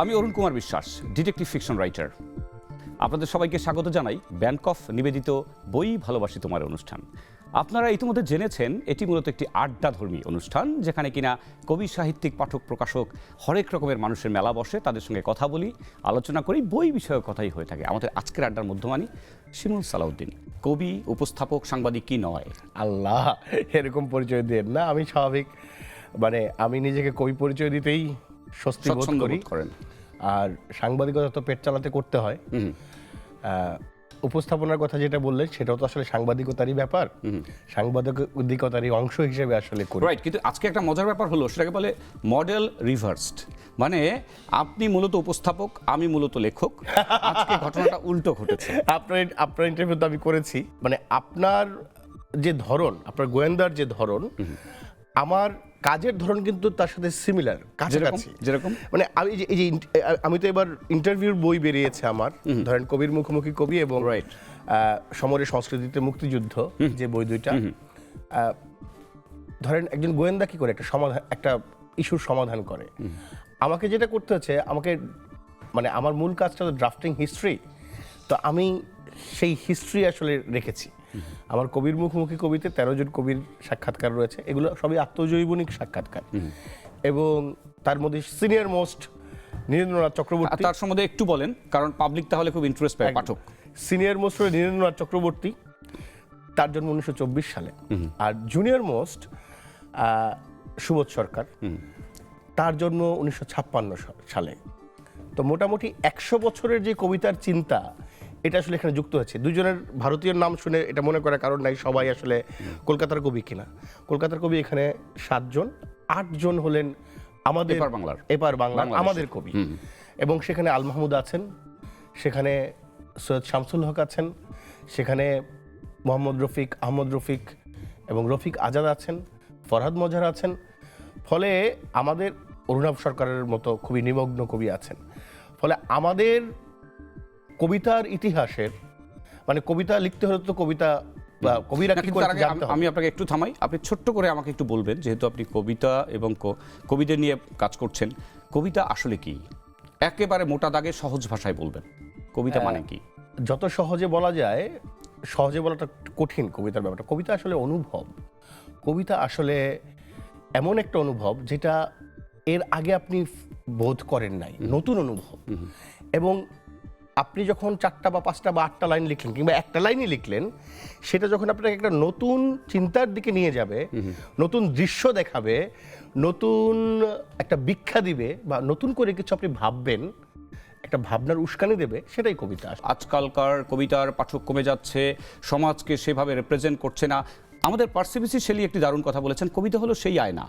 আমি Arun Kumar Biswas detective fiction writer আপনাদের সবাইকে স্বাগত জানাই ব্যাংক অফ নিবেদিত বই ভালোবাসি তোমার অনুষ্ঠান। আপনারা ইতিমধ্যে জেনেছেন এটি মূলত একটি আড্ডাধর্মী অনুষ্ঠান যেখানে কিনা কবি সাহিত্যিক পাঠক প্রকাশক হরেক রকমের মানুষের মেলা বসে তাদের সঙ্গে কথা বলি আলোচনা করি বই বিষয়ক কথাই হয়ে থাকে। আমাদের আজকের আড্ডার মধ্যমানি শিমুল সালাউদ্দিন কবি উপস্থাপক সাংবাদিক কি নয়? আল্লাহ এরকম পরিচয় দেন না। আমি স্বাভাবিক মানে আমি নিজেকে কবি পরিচয় দিতেই স্বস্তি বোধ করি। করেন। আর সাংবাদিকতা তো পেট চালাতে করতে হয়। উপস্থাপনার কথা যেটা বললেন সেটাও তো আসলে সাংবাদিকতারই ব্যাপার। সাংবাদিকতারই অংশ হিসেবে আসলে করি। রাইট কিন্তু আজকে একটা মজার ব্যাপার হলো সেটাকে বলে মডেল রিভার্সড মানে আপনি মূলত উপস্থাপক আমি মূলত লেখক। আজকে ঘটনাটা উল্টো ঘটেছে। আপনার আপনার ইন্টারভিউ তো আমি করেছি। মানে আপনার যে ধরন আপনার গোয়েন্দার যে ধরন আমার কাজের ধরন কিন্তু তার সাথে সিমিলার কাছাকাছি। যেরকম মানে আমি যে এই যে আমি তো এবার ইন্টারভিউর বই বেরিয়েছে আমার। ধরেন কবির মুখোমুখি কবি এবং. আহ, সমরের সংস্কৃতিতে মুক্তিযুদ্ধ যে বই দুইটা। ধরেন একজন গোয়েন্দা কি করে? একটা সমাধান একটা ইস্যুর সমাধান করে। আমাকে যেটা করতে হচ্ছে আমাকে মানে আমার মূল কাজটা তো ড্রাফটিং হিস্ট্রি তো আমি সেই হিস্ট্রি আসলে রেখেছি। আমার কবির মুখোমুখি কবিতে তেরো জন কবির সাক্ষাৎকার রয়েছে। এগুলো সবই আত্মজৈবনিক সাক্ষাৎকার। এবং তার মধ্যে সিনিয়র মোস্ট নীরেন্দ্রনাথ চক্রবর্তী। তার সম্বন্ধে একটু বলেন কারণ পাবলিক তাহলে খুব ইন্টারেস্ট পায় পাঠক। সিনিয়র মোস্ট হলো নীরেন্দ্রনাথ চক্রবর্তী তার জন্ম উনিশশো চব্বিশ সালে। আর জুনিয়র মোস্ট সুবোধ সরকার তার জন্ম উনিশশো ছাপ্পান্ন সালে। তো মোটামুটি একশো বছরের যে কবিতার চিন্তা এটা আসলে এখানে যুক্ত হয়েছে। দুজনের ভারতীয় নাম শুনে এটা মনে করার কারণ নাই সবাই আসলে কলকাতার কবি কিনা। কলকাতার কবি এখানে সাতজন আটজন হলেন আমাদের এপার বাংলার। এপার বাংলাদেশের। আমাদের কবি। এবং সেখানে আল মাহমুদ আছেন সেখানে সৈয়দ শামসুল হক আছেন সেখানে মোহাম্মদ রফিক আহমদ রফিক এবং রফিক আজাদ আছেন ফরহাদ মজার আছেন। ফলে আমাদের অরুণাভ সরকারের মতো খুবই নিমগ্ন কবি আছেন। ফলে আমাদের কবিতার ইতিহাসের মানে কবিতা লিখতে হলে তো কবিতা বা কবিরা কি আমি- আপনাকে একটু থামাই। আপনি ছোট্ট করে আমাকে একটু বলবেন যেহেতু আপনি কবিতা এবং কবিদের নিয়ে কাজ করছেন কবিতা আসলে কি? একেবারে মোটা দাগে সহজ ভাষায় বলবেন। কবিতা মানে কি? যত সহজে বলা যায় সহজে বলাটা কঠিন কবিতার ব্যাপারটা। কবিতা আসলে অনুভব। কবিতা আসলে এমন একটা অনুভব যেটা এর আগে আপনি বোধ করেন নাই। নতুন অনুভব। এবং আপনি যখন চারটা বা পাঁচটা বা আটটা লাইন লিখলেন কিংবা একটা লাইনই লিখলেন সেটা যখন আপনাকে একটা নতুন চিন্তার দিকে নিয়ে যাবে নতুন দৃশ্য দেখাবে নতুন একটা ব্যাখ্যা দিবে বা নতুন করে কিছু আপনি ভাববেন একটা ভাবনার উস্কানি দেবে সেটাই কবিতা আজকালকার কবিতার পাঠক কমে যাচ্ছে সমাজকে সেভাবে রিপ্রেজেন্ট করছে না। আমাদের পার্সিবিসি শেলি একটি দারুণ কথা বলেছেন কবিতা হলো সেই আয়না।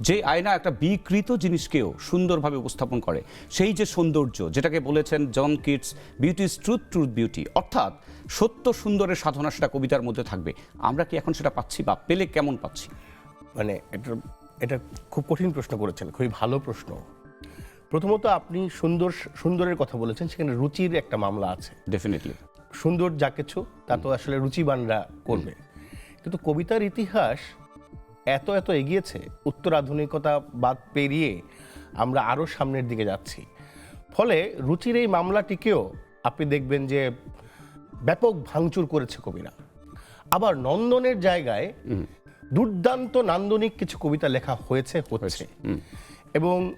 যে আয়না একটা বিকৃত জিনিসকেও সুন্দরভাবে উপস্থাপন করে। সেই যে সৌন্দর্য যেটাকে বলেছেন John Keats beauty is truth truth beauty. অর্থাৎ সত্য সুন্দরের সাধনা সেটা কবিতার মধ্যে থাকবে। আমরা কি এখন সেটা পাচ্ছি বা পেলে কেমন পাচ্ছি? মানে এটা এটা খুব কঠিন প্রশ্ন করেছেন খুবই ভালো প্রশ্ন। প্রথমত আপনি সুন্দর সুন্দরের কথা বলেছেন সেখানে রুচির একটা মামলা আছে। ডেফিনেটলি সুন্দর যা কিছু তা তো আসলে রুচিবানরা করবে। কিন্তু কবিতার ইতিহাস এত এত এগিয়েছে উত্তর আধুনিকতা বাদ পেরিয়ে আমরা আরও সামনের দিকে যাচ্ছি। ফলে রুচির এই মামলাটিকেও আপনি দেখবেন যে ব্যাপক ভাঙচুর করেছে কবিরা। আবার নন্দনের জায়গায় দুর্দান্ত নান্দনিক কিছু কবিতা লেখা হয়েছে হচ্ছে। এবং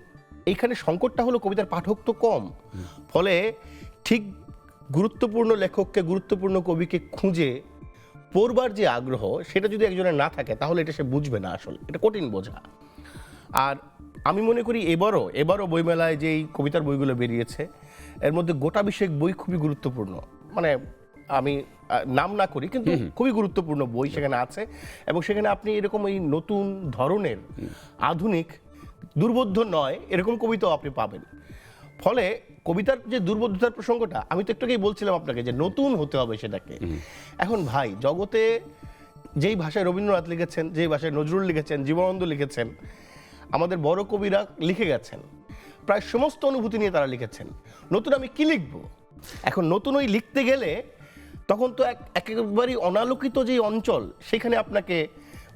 এইখানে সংকটটা হলো কবিতার পাঠক তো কম। ফলে ঠিক গুরুত্বপূর্ণ লেখককে গুরুত্বপূর্ণ কবিকে খুঁজে পড়বার যে আগ্রহ সেটা যদি একজনের না থাকে তাহলে এটা সে বুঝবে না আসলে। এটা কঠিন বোঝা। আর আমি মনে করি এবারও এবারও বইমেলায় যেই কবিতার বইগুলো বেরিয়েছে এর মধ্যে গোটা বিশেক বই খুবই গুরুত্বপূর্ণ। মানে আমি নাম না করি কিন্তু খুবই গুরুত্বপূর্ণ বই সেখানে আছে এবং সেখানে আপনি এরকম এই নতুন ধরনের আধুনিক দুর্বোধ্য নয় এরকম কবিতাও আপনি পাবেন। ফলে কবিতার যে দুর্বোধ্যতার প্রসঙ্গটা আমি তো একটু আগেই বলছিলাম আপনাকে যে নতুন হতে হবে সেটাকে। এখন ভাই জগতে যেই ভাষায় রবীন্দ্রনাথ লিখেছেন যেই ভাষায় নজরুল লিখেছেন জীবনানন্দ লিখেছেন আমাদের বড় কবিরা লিখে গেছেন। প্রায় সমস্ত অনুভূতি নিয়ে তারা লিখেছেন। নতুন আমি কি লিখব? এখন নতুন ওই লিখতে গেলে তখন তো এক একেবারেই অনালোকিত যে অঞ্চল সেখানে আপনাকে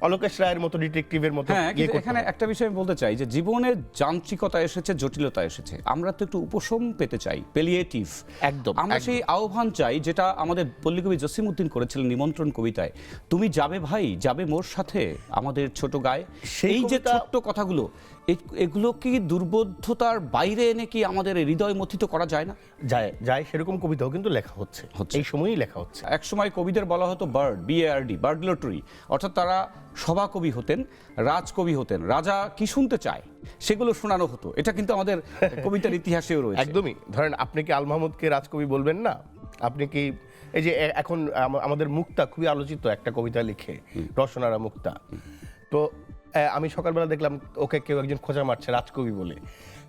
অলোকেশ রায়ের মতো ডিটেকটিভের মতো হ্যাঁ ইয়ে এখানে একটা বিষয় আমি বলতে চাই যে জীবনের যান্ত্রিকতা এসেছে জটিলতা এসেছে। আমরা তো একটু উপশম পেতে চাই পেলিয়েটিভ একদম, আমরা সেই আহ্বান চাই যেটা আমাদের পল্লীকবি জসিমউদ্দিন করেছিলেন নিমন্ত্রণ কবিতায় তুমি যাবে ভাই যাবে মোর সাথে আমাদের ছোট গায়ে। সেই যে ছোট্ট কথাগুলো এগুলো কি দুর্বোধ্যতার বাইরে এনে কি আমাদের হৃদয় মথিত করা যায় না? যায় যায় সেরকম কবিতাও কিন্তু লেখা হচ্ছে। এই সময়ই লেখা হচ্ছে। এক সময় কবিদের বলা হতো বার্ড বিএআরডি বার্ড লটারি। অর্থাৎ তারা সভা কবি হতেন রাজকবি হতেন। রাজা কি শুনতে চায়? সেগুলো শোনানো হতো। এটা কিন্তু আমাদের কবিতার ইতিহাসেও রয়েছে। একদমই। ধরেন আপনি কি আল মাহমুদকে রাজকবি বলবেন না? আপনি কি এই যে এখন আমাদের মুক্তা খুবই আলোচিত একটা কবিতা লিখে রসনারা মুক্তা। তো আমি সকালবেলা দেখলাম ওকে কেউ একজন খোঁজা মারছে রাজকবি বলে।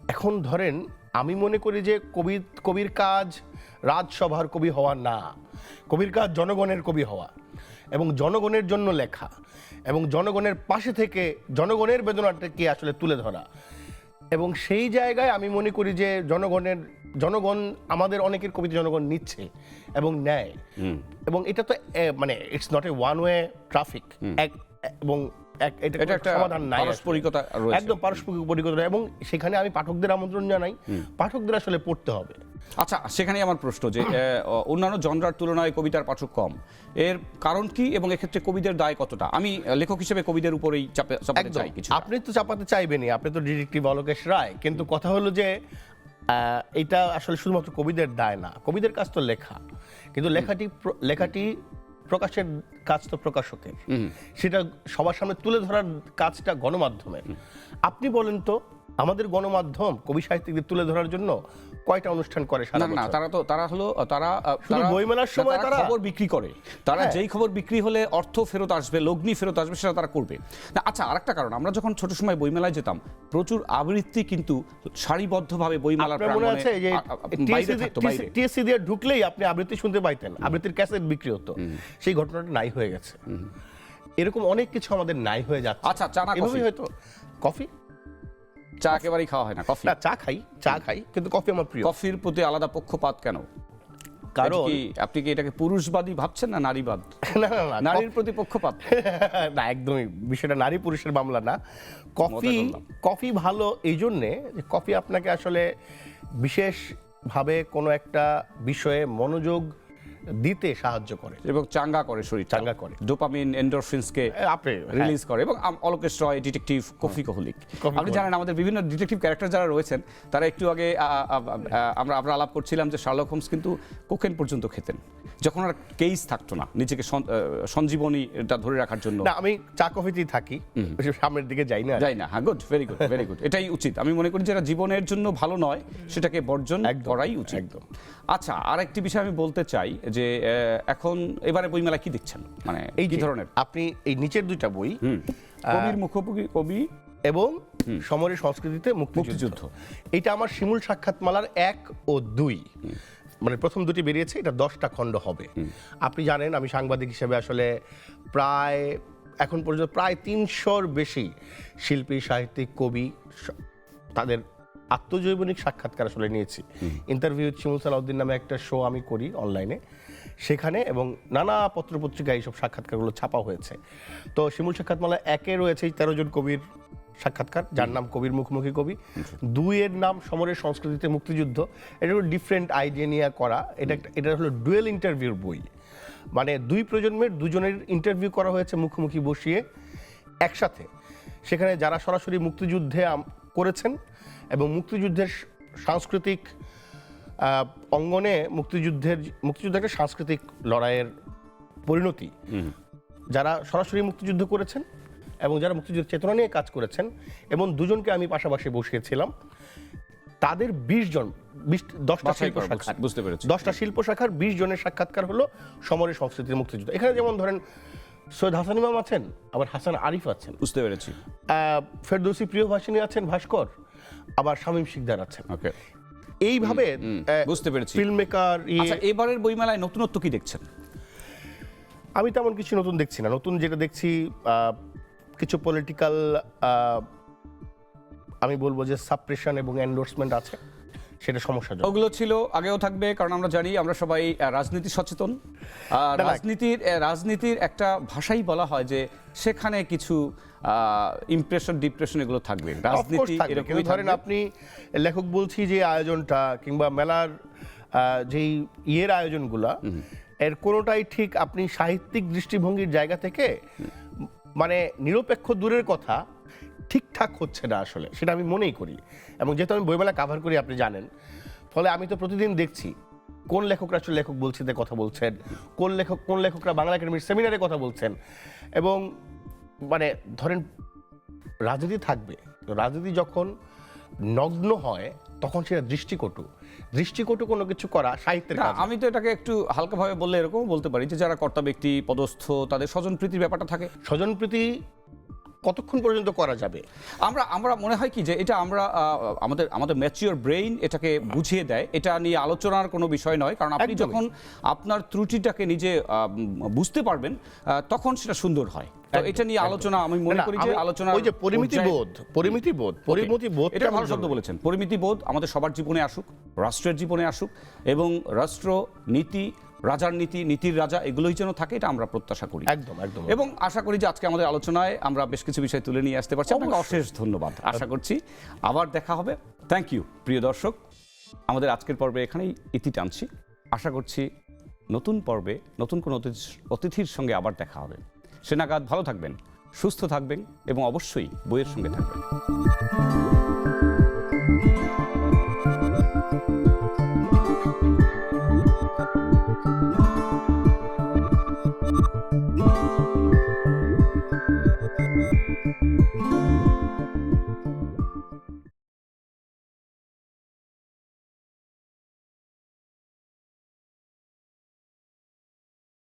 এখন ধরেন আমি মনে করি যে কবি কবির কাজ রাজসভার কবি হওয়া না। কবির কাজ জনগণের কবি হওয়া এবং জনগণের জন্য লেখা এবং জনগণের পাশে থেকে জনগণের বেদনাটাকে আসলে তুলে ধরা। এবং সেই জায়গায় আমি মনে করি যে জনগণের জনগণ আমাদের অনেকের কবিতা জনগণ নিচ্ছে এবং নেয়। এবং এটা তো মানে it's not a one way traffic এক এবং এটা একটা সমাধান নাই। পারস্পরিকতা রয়েছে। একদম পারস্পরিক পরিকল্পনা এবং সেখানে আমি পাঠকদের আমন্ত্রণ জানাই। পাঠকদের আসলে পড়তে হবে। আচ্ছা সেখানেই আমার প্রশ্ন যে অন্যান্য জনরার তুলনায় কবিতার পাঠক কম। এর কারণ কি এবং এক্ষেত্রে কবিদের দায় কতটা? আমি লেখক হিসেবে কবিদের উপরেই চাপে চাপাতে চাই কিছু আপনি তো চাপাতে চাইবেনই। আপনি তো ডিরেক্টিভ অলোকেশ রায়। কিন্তু কথা হলো যে এটা আসলে শুধুমাত্র কবিদের দায় না। কবিদের কাজ তো লেখা। কিন্তু লেখাটি লেখাটি প্রকাশের কাজ তো প্রকাশকের। সেটা সবার সামনে তুলে ধরার কাজটা গণমাধ্যমের। আপনি বলেন তো আমাদের গণমাধ্যম কবি সাহিত্যিকদের তুলে ধরার জন্য কয়টা অনুষ্ঠান করে সারা না তারা তো তারা হলো তারা শুধু বইমেলার সময় তারা- খবর বিক্রি করে। তারা হ্যাঁ। যেই খবর বিক্রি হলে অর্থ ফেরত আসবে লগ্নি ফেরত আসবে সেটা তারা করবে। না আচ্ছা আরেকটা কারণ আমরা যখন ছোট সময় বইমেলায় যেতাম প্রচুর আবৃত্তি কিন্তু সারিবদ্ধভাবে বইমেলার মনে প্রাঙ্গণে আছে যে টিএসসি দিয়ে ঢুকলেই আপনি আবৃত্তি শুনতে পাইতেন আবৃত্তির ক্যাসেট বিক্রি হতো। সেই ঘটনাটা নাই হয়ে গেছে। এরকম অনেক কিছু আমাদের নাই হয়ে যাচ্ছে। আচ্ছা, চা না কফি? হয়তো। কফি? চা একেবারেই খাওয়া হয় না কফি। না চা খাই চা খাই কিন্তু কফি আমার প্রিয়। কফির প্রতি আলাদা পক্ষপাত কেন? কারণ আপনি কি এটাকে পুরুষবাদী ভাবছেন না নারীবাদ? না নারীর প্রতি পক্ষপাত। না একদমই বিষয়টা নারী পুরুষের মামলা না। কফি কফি ভালো এই জন্যে যে কফি আপনাকে আসলে বিশেষভাবে কোনো একটা বিষয়ে মনোযোগ দিতে সাহায্য করে। এবং চাঙ্গা করে শরীর চাঙ্গা করে। ডোপামিন এন্ডোরফিনসকে এ, আপনি হ্যাঁ। রিলিজ করে এবং অলোকেশ রয় ডিটেকটিভ কফি কোহলিক। আপনি জানেন আমাদের বিভিন্ন ডিটেকটিভ ক্যারেক্টার যারা রয়েছেন তারা একটু আগে আমরা আমরা আলাপ করছিলাম যে শার্লক হোমস কিন্তু কোকেন পর্যন্ত খেতেন। যখন আর কেস থাকতো না নিজেকে সন- আ, সঞ্জীবনী এটা ধরে রাখার জন্য। না আমি চা কফিতেই থাকি। সামনের দিকে যাই না। যাই না হ্যাঁ good very good very good এটাই উচিত। আমি মনে করি যেটা জীবনের জন্য ভালো নয় সেটাকে বর্জন করাই উচিত। একদম। আচ্ছা আর একটি বিষয় আমি বলতে চাই যে এখন এবারে বইমেলা কি দেখছেন মানে এই কি ধরনের? আপনি এই নিচের দুইটা বই কবির মুখোমুখি কবি এবং সমরের সংস্কৃতিতে মুক্তিযুদ্ধ। মুক্তিযুদ্ধ। এটা আমার শিমুল সাক্ষাৎমালার এক ও দুই। মানে প্রথম দুটি বেরিয়েছে এটা দশটা খণ্ড হবে। আপনি জানেন আমি সাংবাদিক হিসেবে আসলে প্রায় এখন পর্যন্ত প্রায় তিনশোর বেশি শিল্পী সাহিত্যিক কবি তাদের আত্মজৈবনিক সাক্ষাৎকার আসলে নিয়েছি। ইন্টারভিউ শিমুল সালাউদ্দিন নামে একটা শো আমি করি অনলাইনে সেখানে এবং নানা পত্রপত্রিকায় এইসব সাক্ষাৎকারগুলো ছাপা হয়েছে। তো শিমুল সাক্ষাৎমালা একে রয়েছে এই তেরো জন কবির সাক্ষাৎকার যার নাম কবির মুখোমুখি কবি। দুইয়ের নাম সমরের সংস্কৃতিতে মুক্তিযুদ্ধ। এটা হলো ডিফারেন্ট আইডিয়া নিয়ে করা। এটা একটা- এটা হলো ডুয়েল ইন্টারভিউর বই। মানে দুই প্রজন্মের দুজনের ইন্টারভিউ করা হয়েছে মুখোমুখি বসিয়ে একসাথে। সেখানে যারা সরাসরি মুক্তিযুদ্ধে করেছেন এবং মুক্তিযুদ্ধের সাংস্কৃতিক অঙ্গনে মুক্তিযুদ্ধের মুক্তিযুদ্ধ একটা সাংস্কৃতিক লড়াইয়ের পরিণতি। যারা সরাসরি মুক্তিযুদ্ধ করেছেন এবং যারা মুক্তিযুদ্ধের চেতনা নিয়ে কাজ করেছেন এবং দুজনকে আমি পাশাপাশি বসিয়েছিলাম তাদের বিশ জন বিশ দশটা শিল্প শাখার বুঝতে পেরেছি। দশটা শিল্প শাখার বিশ জনের সাক্ষাৎকার হলো সমরের সংস্কৃতির মুক্তিযুদ্ধ। এখানে যেমন ধরেন সৈয়দ হাসান ইমাম আছেন আবার হাসান আরিফ আছেন। বুঝতে পেরেছি। ফেরদৌসি প্রিয়ভাষিনী আছেন ভাস্কর। আবার শামীম শিকদার আছেন। ওকে। এইভাবে বুঝতে পেরেছি। ফিল্ম মেকার আচ্ছা এবারের বইমেলায় নতুনত্ব কি দেখছেন? আমি তেমন কিছু নতুন দেখছি না। নতুন যেটা দেখছি আহ, কিছু পলিটিক্যাল আমি বলব যে সাপ্রেশন এবং এন্ডোর্সমেন্ট আছে। সেটা সমস্যা ওগুলো ছিল আগেও থাকবে কারণ আমরা জানি আমরা সবাই রাজনীতি সচেতন। রাজনীতির রাজনীতির একটা ভাষাই বলা হয় যে সেখানে কিছু ইমপ্রেশন ডিপ্রেশন এগুলো থাকবে। রাজনীতি এরকমই ধরেন আপনি লেখক বলছি যে আয়োজনটা কিংবা মেলার যেই ইয়ের আয়োজনগুলা এর কোনোটাই ঠিক আপনি সাহিত্যিক দৃষ্টিভঙ্গির জায়গা থেকে মানে নিরপেক্ষ দূরের কথা ঠিকঠাক হচ্ছে না আসলে সেটা আমি মনেই করি। এবং যেহেতু আমি বইমেলা কাভার করি আপনি জানেন। ফলে আমি তো প্রতিদিন দেখছি কোন লেখকরা আসলে লেখক বলছিতে কথা বলছেন কোন লেখক কোন লেখকরা বাংলা একাডেমির সেমিনারে কথা বলছেন। এবং মানে ধরেন রাজনীতি থাকবে তো রাজনীতি যখন নগ্ন হয় তখন সেটা দৃষ্টিকটু। দৃষ্টিকটু কোনো কিছু করা সাহিত্যের। আমি তো এটাকে একটু হালকাভাবে বললে এরকম বলতে পারি যে যারা কর্তা ব্যক্তি পদস্থ তাদের স্বজন প্রীতির ব্যাপারটা থাকে। স্বজনপ্রীতি কতক্ষণ পর্যন্ত করা যাবে? আমরা আমরা মনে হয় কি যে এটা আমরা আমাদের আমাদের ম্যাচিওর ব্রেইন এটাকে বুঝিয়ে দেয়। এটা নিয়ে আলোচনার কোনো বিষয় নয় কারণ আপনি যখন আপনার ত্রুটিটাকে নিজে বুঝতে পারবেন তখন সেটা সুন্দর হয়। এটা নিয়ে আলোচনা আমি মনে করি যে আলোচনা ওই যে পরিমিতি বোধ পরিমিতি বোধ পরিমিতি বোধ এটা ভালো শব্দ বলেছেন। পরিমিতি বোধ আমাদের সবার জীবনে আসুক রাষ্ট্রের জীবনে আসুক এবং রাষ্ট্র নীতি রাজার নীতি নীতির রাজা এগুলোই যেন থাকে এটা আমরা প্রত্যাশা করি। একদম একদম এবং আশা করি যে আজকে আমাদের আলোচনায় আমরা বেশ কিছু বিষয় তুলে নিয়ে আসতে পারছি। আপনাকে অশেষ ধন্যবাদ আশা করছি। আবার দেখা হবে। থ্যাংক ইউ প্রিয় দর্শক। আমাদের আজকের পর্বে এখানেই ইতি টানছি। আশা করছি নতুন পর্বে নতুন কোনো অতিথি- অতিথির সঙ্গে আবার দেখা হবে। সেনাগাদ ভালো থাকবেন সুস্থ থাকবেন এবং অবশ্যই বইয়ের সঙ্গে থাকবেন।